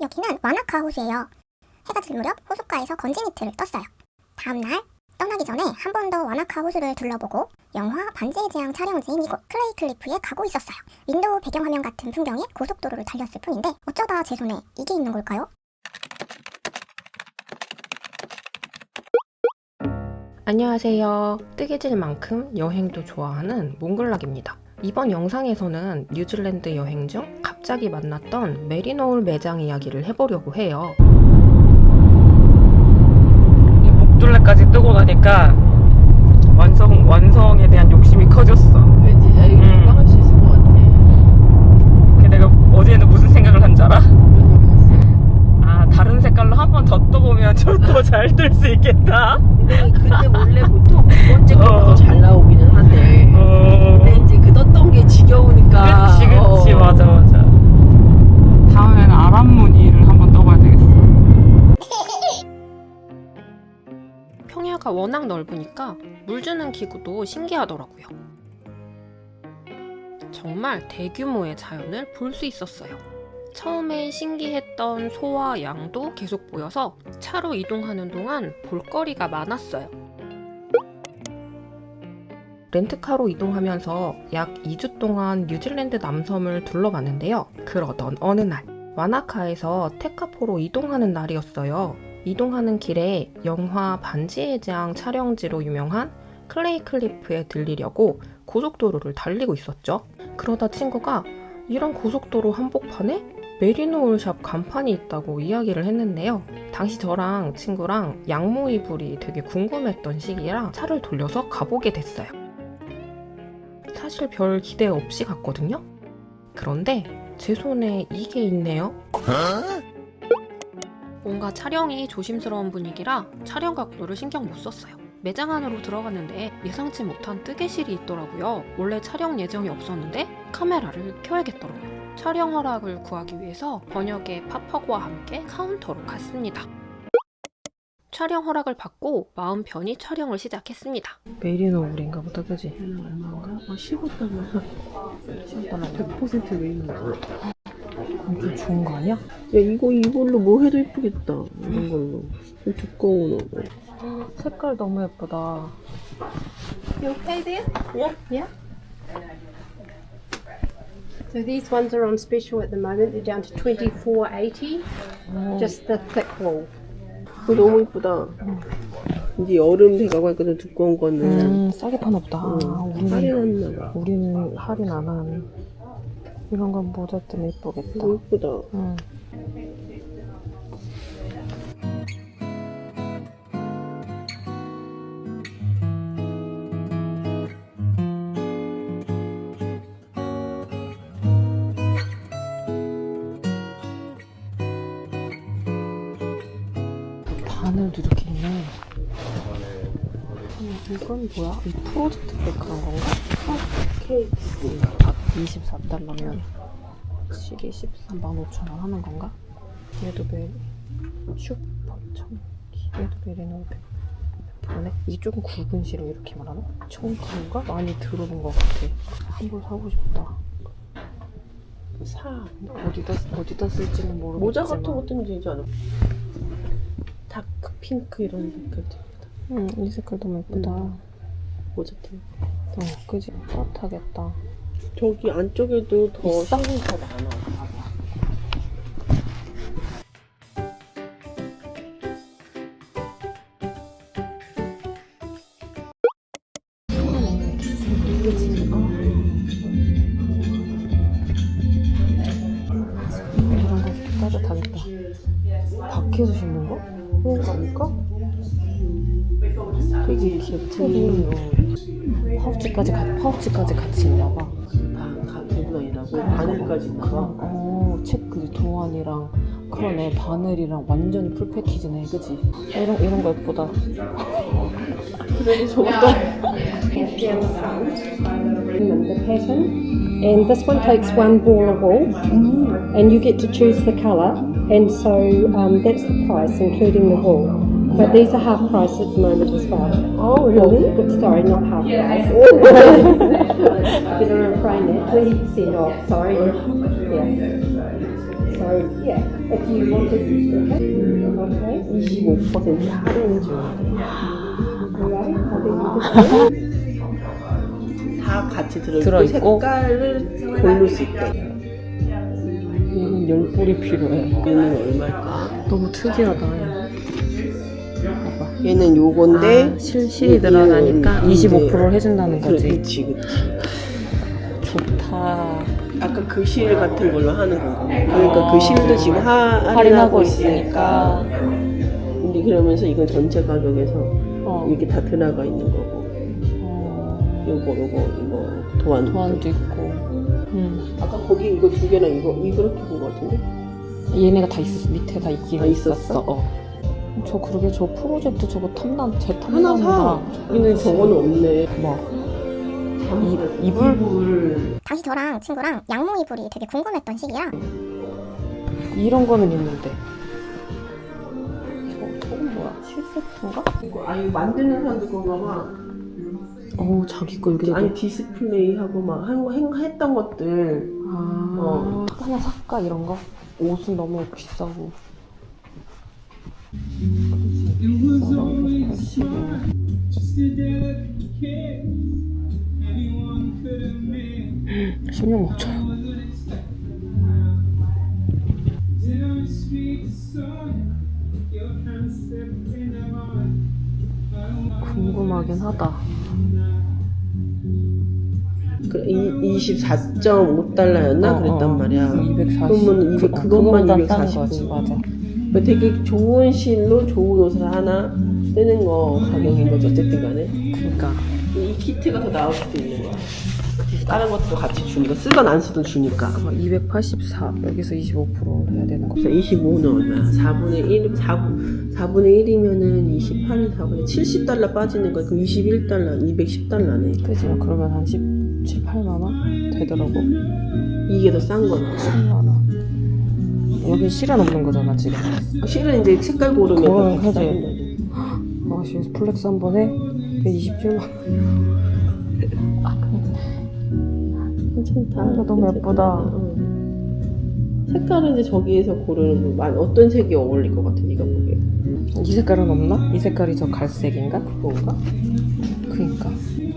여기는 와나카 호수예요. 해가 질 무렵 호숫가에서 건진 이틀을 떴어요. 다음날 떠나기 전에 한 번 더 와나카 호수를 둘러보고 영화 반지의 제왕 촬영지인 이곳 클레이 클리프에 가고 있었어요. 윈도우 배경화면 같은 풍경에 고속도로를 달렸을 뿐인데 어쩌다 제 손에 이게 있는 걸까요? 안녕하세요. 뜨개질 만큼 여행도 좋아하는 몽글락입니다. 이번 영상에서는 뉴질랜드 여행 중 갑자기 만났던 메리노울 매장 이야기를 해보려고 해요. 이 목둘레까지 뜨고 나니까 완성 완성에 대한 욕심이 커졌어. 왠지 야 이거 음. 금방 할수 있을 것 같아. 그 내가 어제는 무슨 생각을 한 줄 알아? 왜냐면 아 다른 색깔로 한 번 더 떠보면 저도 잘뜰수 있겠다. 넓으니까 물 주는 기구도 신기하더라고요. 정말 대규모의 자연을 볼 수 있었어요. 처음에 신기했던 소와 양도 계속 보여서 차로 이동하는 동안 볼거리가 많았어요. 렌트카로 이동하면서 약 2주 동안 뉴질랜드 남섬을 둘러봤는데요. 그러던 어느 날, 와나카에서 테카포로 이동하는 날이었어요. 이동하는 길에 영화 반지의 제왕 촬영지로 유명한 클레이 클리프에 들리려고 고속도로를 달리고 있었죠. 그러다 친구가 이런 고속도로 한복판에 메리노울샵 간판이 있다고 이야기를 했는데요. 당시 저랑 친구랑 양모 이불이 되게 궁금했던 시기라 차를 돌려서 가보게 됐어요. 사실 별 기대 없이 갔거든요. 그런데 제 손에 이게 있네요. 뭔가 촬영이 조심스러운 분위기라 촬영 각도를 신경 못 썼어요. 매장 안으로 들어갔는데 예상치 못한 뜨개실이 있더라고요. 원래 촬영 예정이 없었는데 카메라를 켜야겠더라고요. 촬영 허락을 구하기 위해서 번역의 파파고와 함께 카운터로 갔습니다. 촬영 허락을 받고 마음 편히 촬영을 시작했습니다. 메리노울인가 보다, 그지? 얘는 얼마인가? 아 15달러. 10달러. 100%메 좀 좋은 거 아니야? 야 이거 이걸로 뭐 해도 이쁘겠다. 이런 걸로. 좀 두꺼운 옷. 색깔 너무 예쁘다. You okay there? Yeah. Yeah. So these ones are on special at the moment. They're down to twenty four eighty. Just the thick wool. 이거 너무 이쁘다. 이제 여름 돼가고 하니까 좀 두꺼운 거는 음, 싸게 파나 보다. 응. 우리는, 할인했나 봐. 우리는 할인 안 한. 이런 건 모자 때문에 예쁘겠다. 너무 이쁘다. 응. 바늘도 이렇게 있네. 음, 이건 뭐야? 이 프로젝트 백 그런 건가? 케이크. 24달러면 시계 13만 5천 원 하는 건가? 레드베리 슈퍼 청기 레드베리는 100%네? 이쪽은 굵은 실로 이렇게 말하나? 청기인가? 많이 들어본 것 같아 한 벌 사고 싶다 사. 어디다, 어디다 쓸지는 모르겠지만 모자 같은 것도 되지 않아? 다크 핑크 이런 색깔도 응, 이 색깔 너무 예쁘다 음. 모자 때문에. 어, 그지? 뿌듯하겠다 저기 안쪽에도 더 있어? 실이 더 많아. 이런 따뜻하겠다 밖에서 신는 거? 그런 거 아닐까? 되게 귀엽지? 어. 파우치까지, 가, 파우치까지 같이 있나봐 다, 다 들고 다니라고 바늘까지 있나 봐. 어, 책그 도안이랑 그러네 바늘이랑 완전히 풀 패키지네 그지? 이런, 이런 거 예쁘다 그래도 저것도 the pattern. And this one takes one ball of wool, and you get to choose the colour. And so um, that's the price, including the wool. But these are half price at the moment as well. Oh, really? Well, sorry, not half price. Better refrain that. Twenty percent off. Sorry. Yeah. So yeah. If you wanted, okay. 25% 할인 중. Right. I think you could 다 같이 들어있고, 들어있고. 색깔을 고를 수 있대. 얘는 열불이 필요해. 얘는 얼마일까? 너무 특이하다. 얘는 요건데 아, 실 실이 이게 늘어나니까 이제- 25%를 해준다는 그래, 거지. 그치 그치. 좋다. 아까 그 실 같은 걸로 하는 건가? 그러니까 그 실도 지금 하, 할인하고 있으니까. 근데 그러면서 이건 전체 가격에서 어. 이게 다 들어가 있는 거고. 어, 요거 요거 이거 도안. 도안도 있고. 음. 아까 거기 이거 두 개랑 이거 이렇게 본 거 같은데? 얘네가 다 있었어. 밑에 다 있긴 아, 있었어? 있었어. 어. 저 그러게 저 프로젝트 저거 탐난 제 하나 탐난다. 사. 여기는 저거는 없네. 뭐 이, 이불 당시 저랑 친구랑 양모 이불이 되게 궁금했던 시기라 이런 거는 있는데. 저 저건 뭐야? 실세트인가? 이거 아 이거 만드는 사람들 건가 봐. 어 자기 거 여기 아니 디스플레이 하고 막한거 행- 했던 것들. 아 어. 하나 살까 이런 거? 옷은 너무 비싸고. 십육 오천. 궁금하긴 하다. 그 24.5달러였나 그랬단 말이야. 240. 그러면 그, 그것만 그거보다 240싼 거지, 맞아. 그 되게 좋은 실로 좋은 옷을 하나 뜨는 거 가격인 거죠. 어쨌든 간에. 그러니까 이 키트가 더 나올 수도 있는 거야. 다른 것도 같이 주니까 쓰건 안 쓰든 주니까. 284 여기서 25%를 해야 되는 거. 그래서 25는 얼마야? 4분의 1, 4, 4분의 1이면은 28은 4분의 70달러 빠지는 거야. 그럼 21달러, 210달러네. 그지? 그러면 한 17, 8만 원 되더라고. 이게 더 싼 거야. 7만 원. 여기 실은 없는 거잖아 지금. 실은 이제 색깔 고르면 어, 더 그지. 아, 지금 플렉스 한번 해? 127만 원. 괜찮다. 아, 너무 예쁘다. 응. 색깔은 이제 저기에서 고르는 어떤 색이 어울릴 것 같아, 네가 보기에. 이 색깔은 없나? 이 색깔이 저 갈색인가? 그건가? 그니까.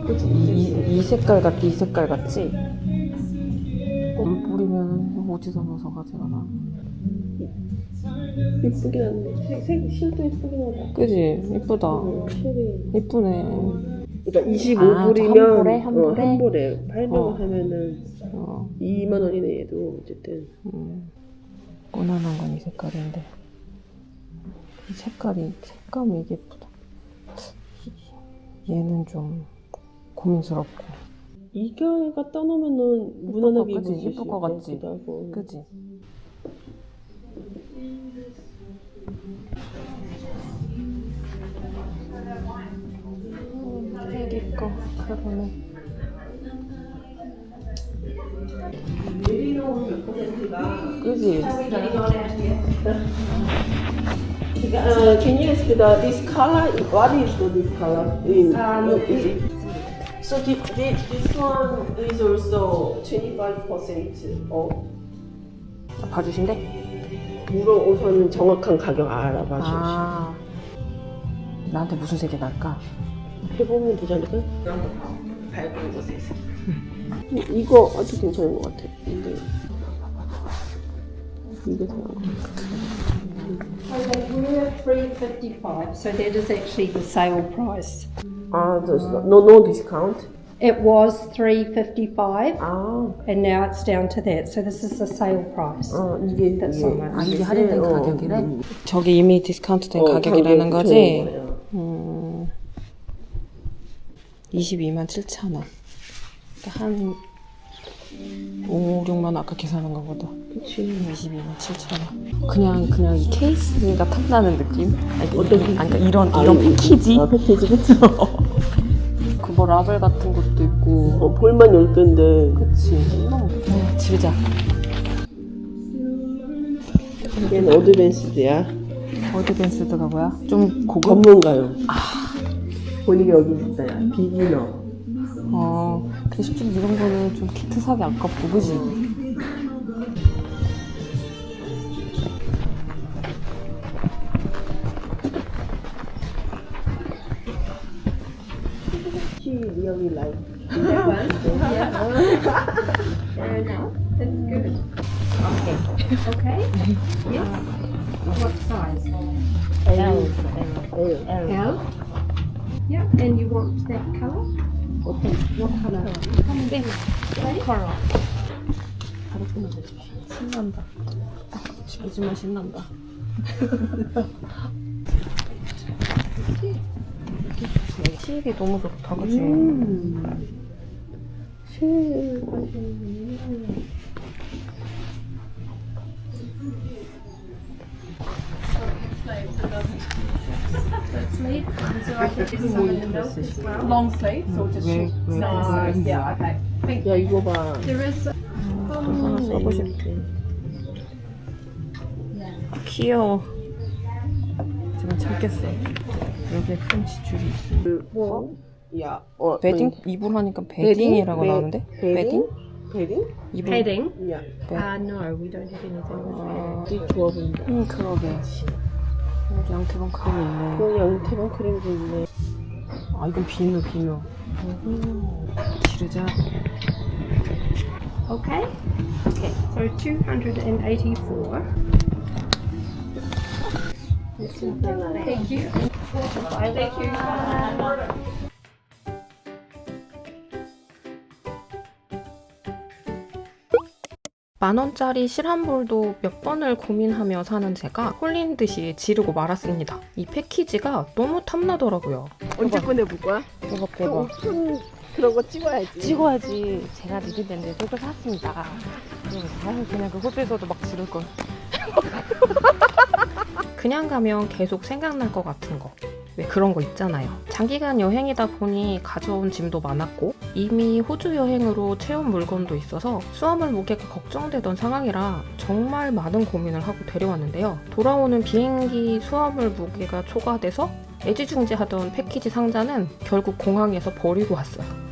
그치. 이, 이 색깔 같지? 이 색깔 같지? 물 뿌리면 어디서 넣어서 가져가나? 이쁘긴 한데. 색, 색, 실도 이쁘긴 하다. 그지? 이쁘다. 응, 실이. 이쁘네. 그러니까 아, 25불이면 저한 볼에? 한 어, 볼에? 한 볼에 800원 어. 하면은 어, 2만 원이네 얘도 어쨌든 음. 무난한 건 이 색깔인데. 이 색깔이, 색감이 이게 예쁘다. 얘는 좀 고민스럽고. 이겨가 떠놓으면은 무난하게 그치? 입을 수 예쁠 것 같지? 하고 그지? 거 그러네. 그지? Uh, can you ask the this color? What is the this color? In, is it? So this, this, this one is also 25% off. 봐주신대? 물어 우선 정확한 가격 알아봐 줘. 아. 나한테 무슨 색이 날까? 해보면 되지 않을까? 밝은 곳에서. 이거 아주 괜찮은 것 같아. 근데 이거 더 나은 것 같아. So they were three fifty five. So that is actually the sale price. 아, 저, no, no discount. It was three fifty five, 아, and now it's down to that. So this is the sale price. 어, 이게 That's 이게, all right. 아 이게 할인된 어, 가격이래? 음. 저게 이미 디스카운트 된 어, 가격이라는 가격 거지? 좋은 거예요. 음. 22만 7천 원. 그러니까 한 5, 6만 원 아까 계산한 거보다. 그치. 22만 7천 원. 그냥 그냥 이 케이스가 탐나는 느낌? 아니, 어떤 이- 아니, 그러니까 이런 아, 이런 이- 패키지? 아, 패키지, 그치. 그뭐 라벨 같은 것도 있고. 어, 볼만 10개인데. 그치. 너무 어, 지르자. 얘는 어드밴스드야. 어드밴스드가 뭐야? 좀 고급? 전문가요. 본인이 여기 있어요. 비기너. 어, 게시판 이런 거는 좀 키트 사기 아깝고, 그지? She really like that one. Yeah. Fair enough. That's good. Okay. Okay. Yes. What's Coral. 신난다. 요즘은 신난다. 실이 너무 좋다, 그치? long sleeves or just 왜, short? 왜, No, 왜, yeah, okay. 야 이거 봐. There is 하나 써고 싶대. 귀여워. 지금 찾겠어. 여기에 프렌치 줄이 있어. 그 뭐? 야. 어, 베딩? 뭐, 이불 하니까 베딩? 베딩이라고 베- 나오는데? 베딩? 베딩? 이불. padding. 야. Uh, no, we don't have anything with padding. 되게 좋아 보인다. 응, 그러게. 여기 양태방 크림 있네. 그 양태방 크림도 있네. 아, 이건 비누, 비누. 지르자. Okay. Okay. So 284. Thank you. Thank you. 만 원짜리 실한볼도 몇 번을 고민하며 사는 제가 홀린 듯이 지르고 말았습니다. 이 패키지가 너무 탐나더라고요. 언제 꺼내볼 거야? 그 대박. 오픈 그런 거 찍어야지. 찍어야지. 제가 리뷰된데 속을 샀습니다. 아유 그냥 그 호주에서도 막 지를 걸. 그냥 가면 계속 생각날 것 같은 거. 왜 그런 거 있잖아요. 장기간 여행이다 보니 가져온 짐도 많았고 이미 호주 여행으로 채운 물건도 있어서 수화물 무게가 걱정되던 상황이라 정말 많은 고민을 하고 데려왔는데요. 돌아오는 비행기 수화물 무게가 초과돼서 애지중지하던 패키지 상자는 결국 공항에서 버리고 왔어요.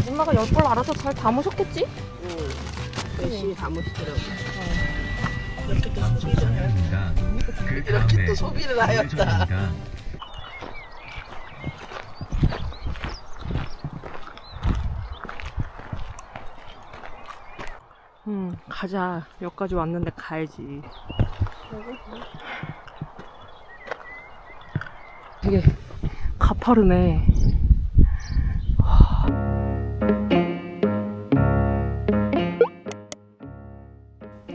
아줌마가 열번 알아서 잘 담으셨겠지? 응. 열심히 담으시더라고. 이렇게 또 소비를 하였다. 음, 가자. 여기까지 왔는데 가야지. 되게 가파르네.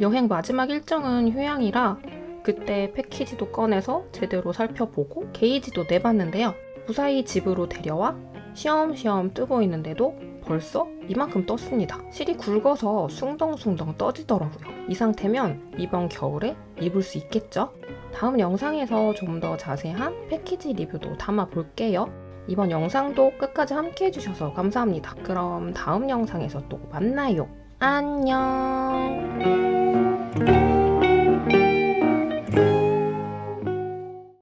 여행 마지막 일정은 휴양이라 그때 패키지도 꺼내서 제대로 살펴보고 게이지도 내봤는데요. 무사히 집으로 데려와 시험시험 뜨고 있는데도 벌써 이만큼 떴습니다. 실이 굵어서 숭덩숭덩 떠지더라고요. 이 상태면 이번 겨울에 입을 수 있겠죠? 다음 영상에서 좀 더 자세한 패키지 리뷰도 담아 볼게요. 이번 영상도 끝까지 함께 해주셔서 감사합니다. 그럼 다음 영상에서 또 만나요. 안녕!